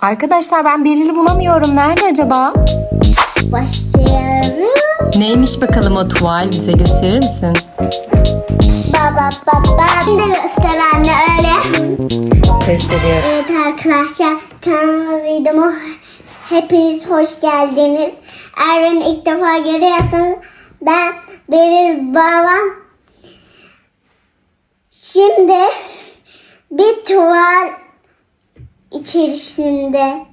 Arkadaşlar ben Beril'i bulamıyorum. Nerede acaba? Başlayalım. Neymiş bakalım o tuval? Bize gösterir misin? Baba baba. Şimdi göster anne öyle. Gösteriyor. Evet arkadaşlar kanalıma videoma hepiniz hoş geldiniz. Eğer beni ilk defa görüyorsanız ben Beril Babam. Şimdi bir tuval içerisinde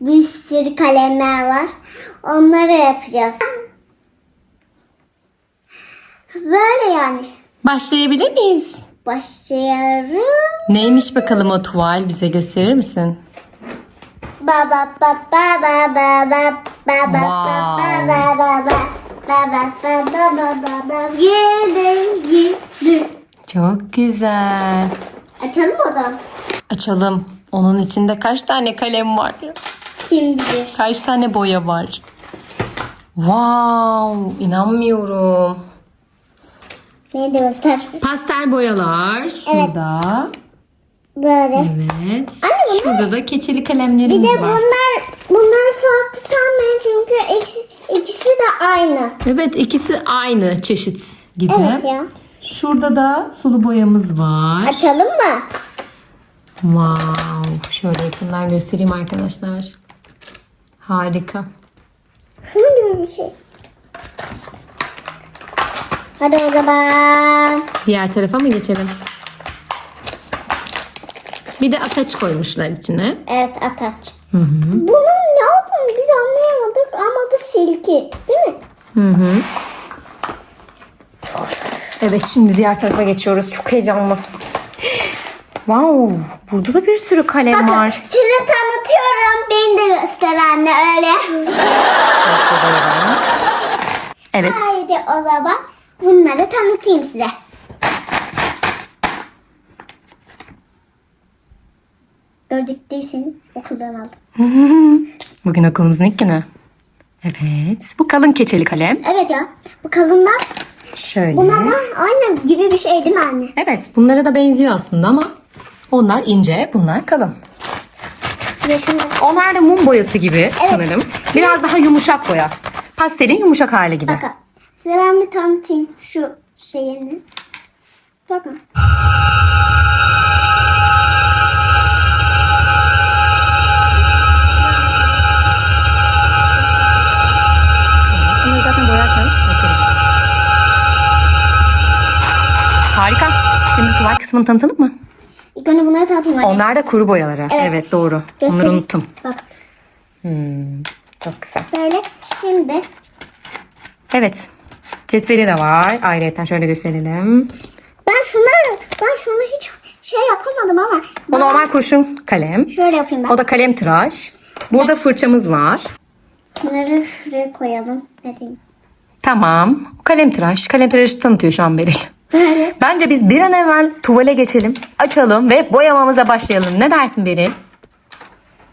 bir sürü kalemler var. Onları yapacağız. Böyle yani. Başlayabilir miyiz? Başlayalım. Neymiş bakalım o tuval? Bize gösterir misin? Ba ba ba ba ba ba ba ba ba Wow. ba ba ba ba ba ba ba ba ba ba ba Yedi yedi. Çok güzel. Açalım o zaman? Açalım. Onun içinde kaç tane kalem var? Kim bilir? Kaç tane boya var? Wow, inanmıyorum. De göster. Pastel boyalar şurada. Böyle. Evet. Anne bunlar- Şurada da keçeli Bir kalemlerimiz de var. bunlar bunlar farklı sanmayın çünkü ikisi, ikisi de aynı. Evet, ikisi aynı çeşit gibi. Evet ya. Şurada da sulu boyamız var. Açalım mı? Wow. Şöyle yakından göstereyim arkadaşlar. Harika. Şunun gibi bir şey. Hadi o zaman. Diğer tarafa mı geçelim? Bir de ataç koymuşlar içine. Evet ataç. Hı hı. Bunun ne olduğunu biz anlayamadık ama bu silki değil mi? Hı hı. Evet şimdi diğer tarafa geçiyoruz. Çok heyecanlı. Wow, burada da bir sürü kalem var. Size tanıtıyorum. Beni de göster anne öyle. Evet. Haydi o zaman bunları tanıtayım size. Gördükteyseniz okuldan aldım. Bugün okulumuzun ilk günü. Evet. Bu kalın keçeli kalem. Evet ya. Bu kalınlar Şöyle. bunlardan aynı gibi bir şey değil mi anne? Evet, bunlara da benziyor aslında ama onlar ince, bunlar kalın. Onlar da mum boyası gibi sanırım. Biraz daha yumuşak boya. Pastelin yumuşak hali gibi. bakın. Size ben bir tanıtayım şu şeyini. Bakın. Bunları zaten boyarken bakarım. Harika. Şimdi tuval kısmını tanıtalım mı? İlk önce bunları tanıtayım anne. Onlar da kuru boyaları. Evet, doğru. Onları Göstereyim. unuttum. Bak Hmm, çok güzel. böyle. Şimdi Evet. Cetveli de var. Ayrıca şöyle gösterelim. ben şunları ben şunu hiç şey yapamadım ama O normal kurşun kalem. şöyle yapayım ben. O da kalem tıraş. Burada fırçamız var. Bunları şuraya koyalım. Ne diyeyim? Tamam. Kalem tıraş. Kalem tıraşı tanıtıyor şu an Beril. Bence biz bir an evvel tuvale geçelim, açalım ve boyamamıza başlayalım. Ne dersin Beril?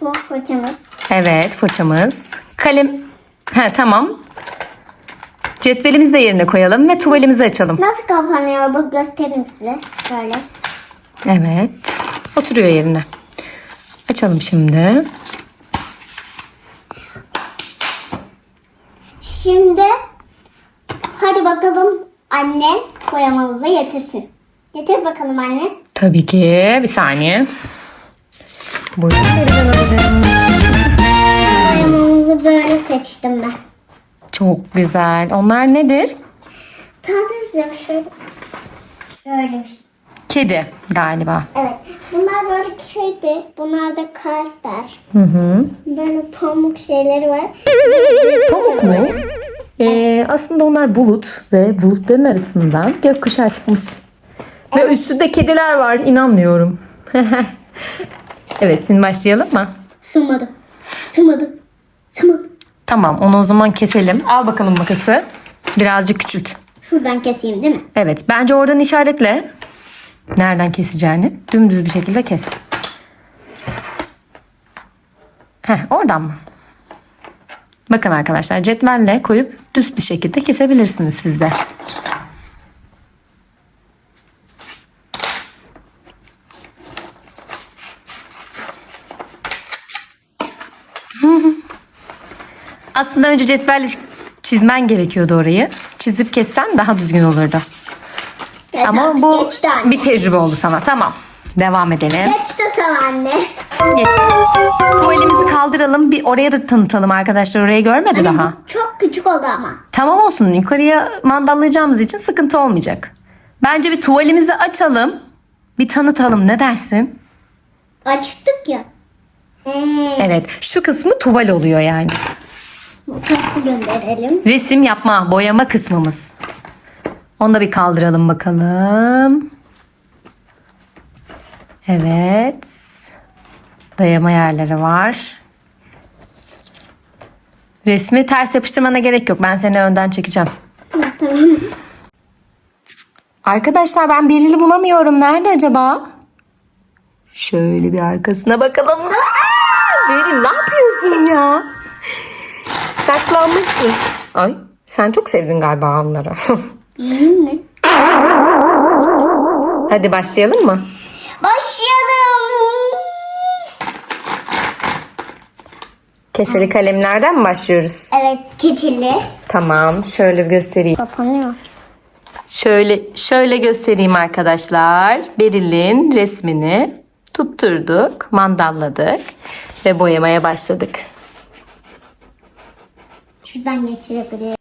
Bu fırçamız. Evet, fırçamız. Kalem... He, tamam. Cetvelimizi de yerine koyalım ve tuvalimizi açalım. Nasıl kapanıyor bu göstereyim size. Böyle. Evet. Oturuyor yerine. Açalım şimdi. Şimdi hadi bakalım annem boyamamızı getirsin. Getir bakalım anne. Tabii ki. Bir saniye. Buyurun Beril'den alacağım. Boyamamızı böyle seçtim ben. Çok güzel. Onlar nedir? Tanıtayım size şöyle. Şöyle bir şey. Kedi galiba. Evet. Bunlar böyle kedi. Bunlar da kalpler. Hı hı. Böyle pamuk şeyleri var. Pamuk mu? Ee, aslında onlar bulut ve bulutların arasından gökkuşağı çıkmış. Ve üstünde kediler var. İnanmıyorum. evet şimdi başlayalım mı? Sığmadı. Sığmadı. Sığmadı. Tamam onu o zaman keselim. Al bakalım makası. Birazcık küçült. Şuradan keseyim değil mi? Evet bence oradan işaretle. Nereden keseceğini. Dümdüz bir şekilde kes. Heh, oradan mı? Bakın arkadaşlar cetvelle koyup düz bir şekilde kesebilirsiniz siz de. Aslında önce cetvelle çizmen gerekiyordu orayı. Çizip kessen daha düzgün olurdu. Geç Ama bu bir tecrübe oldu sana. Tamam. Devam edelim. Geçti sana anne. Geç. Bu elimizi kaldıralım. Bir oraya da tanıtalım arkadaşlar. Orayı görmedi daha. Çok küçük oldu ama. Tamam olsun. Yukarıya mandallayacağımız için sıkıntı olmayacak. Bence bir tuvalimizi açalım. Bir tanıtalım. Ne dersin? Açtık ya. He. Evet. Şu kısmı tuval oluyor yani. Makası gönderelim. Resim yapma, boyama kısmımız. Onu da bir kaldıralım bakalım. Evet. Dayama yerleri var. Resmi ters yapıştırmana gerek yok. Ben seni önden çekeceğim. tamam. Arkadaşlar ben Beril'i bulamıyorum. Nerede acaba? Şöyle bir arkasına bakalım. Aa, Beril ne yapıyorsun ya? Saklanmışsın. Ay sen çok sevdin galiba onları. İyi mi? Hadi başlayalım mı? Başlayalım. Keçeli kalemlerden mi başlıyoruz? Evet keçili. Tamam şöyle göstereyim. Kapanıyor. Şöyle şöyle göstereyim arkadaşlar. Beril'in resmini tutturduk, mandalladık ve boyamaya başladık. Şuradan geçirebilirim.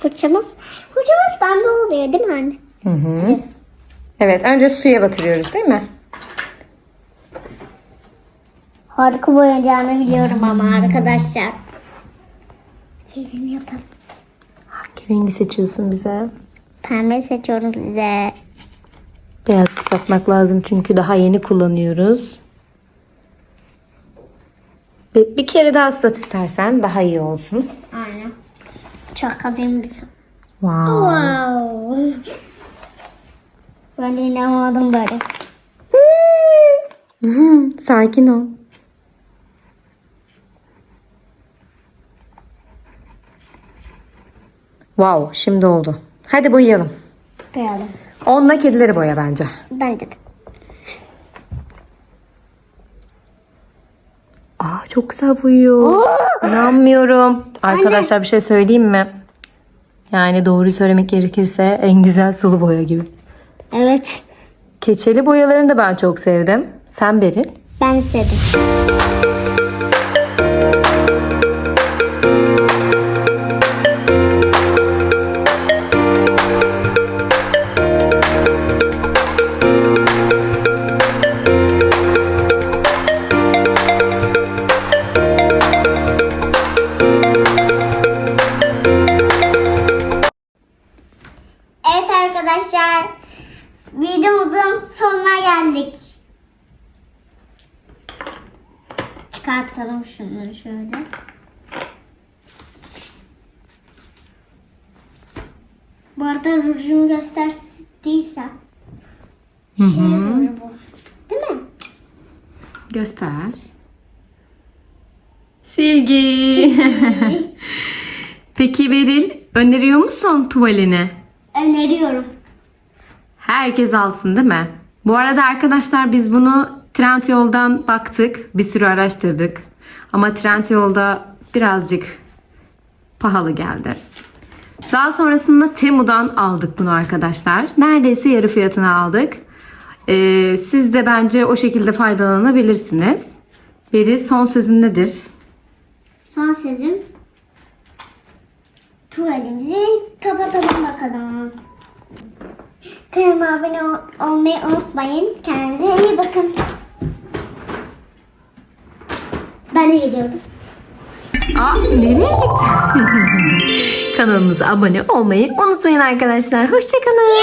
Fırçamız. Fırçamız pembe oluyor değil mi anne? Hı hı. Evet önce suya batırıyoruz değil mi? Harika boyayacağını biliyorum ama arkadaşlar. Gelin yapalım. Hangi rengi seçiyorsun bize? Pembe seçiyorum size. Biraz ıslatmak lazım çünkü daha yeni kullanıyoruz. Bir, bir kere daha ıslat istersen daha iyi olsun. Alayım bize. Wow. Wow. Ben inanmadım böyle. Sakin ol. Wow, şimdi oldu. Hadi boyayalım. Koyalım. Onunla kedileri boya bence. Bence de. Aa çok güzel boyuyor. İnanmıyorum. Arkadaşlar bir şey söyleyeyim mi? Yani doğruyu söylemek gerekirse en güzel sulu boya gibi. Evet. Keçeli boyalarını da ben çok sevdim. Sen Beril. Ben istedim. Arkadaşlar. Videomuzun sonuna geldik. Çıkartalım şunları şöyle. Bu arada rujumu gösterdiysem şey ruju bu. Değil mi? Göster. Silgi. Peki Beril öneriyor musun tuvalini? Öneriyorum. Herkes alsın değil mi? Bu arada arkadaşlar biz bunu Trendyol'dan baktık. Bir sürü araştırdık. Ama Trendyol'da birazcık pahalı geldi. Daha sonrasında Temu'dan aldık bunu arkadaşlar. Neredeyse yarı fiyatına aldık. Ee, siz de bence o şekilde faydalanabilirsiniz. Beri son sözün nedir? sözüm. Tuvalimizi kapatalım bakalım. Kanalıma abone ol- olmayı unutmayın. Kendinize iyi bakın. Ben de gidiyorum. Aa, nereye gitti? Kanalımıza abone olmayı unutmayın arkadaşlar. Hoşçakalın.